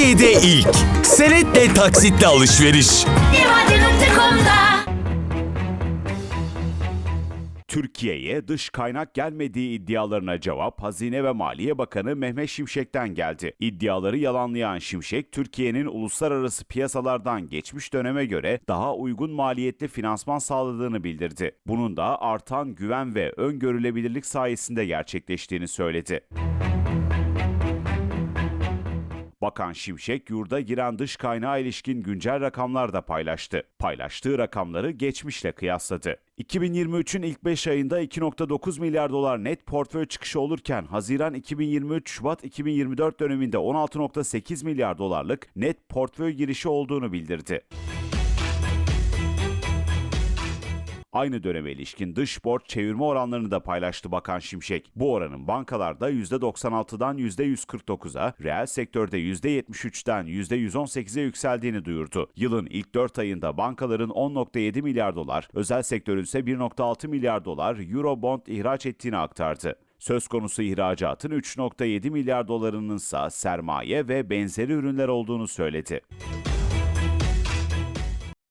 Türkiye'de ilk. Senetle taksitle alışveriş. Türkiye'ye dış kaynak gelmediği iddialarına cevap Hazine ve Maliye Bakanı Mehmet Şimşek'ten geldi. İddiaları yalanlayan Şimşek, Türkiye'nin uluslararası piyasalardan geçmiş döneme göre daha uygun maliyetli finansman sağladığını bildirdi. Bunun da artan güven ve öngörülebilirlik sayesinde gerçekleştiğini söyledi. Bakan Şimşek yurda giren dış kaynağa ilişkin güncel rakamlar da paylaştı. Paylaştığı rakamları geçmişle kıyasladı. 2023'ün ilk 5 ayında 2.9 milyar dolar net portföy çıkışı olurken Haziran 2023 Şubat 2024 döneminde 16.8 milyar dolarlık net portföy girişi olduğunu bildirdi. Aynı döneme ilişkin dış borç çevirme oranlarını da paylaştı Bakan Şimşek. Bu oranın bankalarda %96'dan %149'a, reel sektörde %73'ten %118'e yükseldiğini duyurdu. Yılın ilk 4 ayında bankaların 10.7 milyar dolar, özel sektörün ise 1.6 milyar dolar Eurobond ihraç ettiğini aktardı. Söz konusu ihracatın 3.7 milyar dolarının ise sermaye ve benzeri ürünler olduğunu söyledi.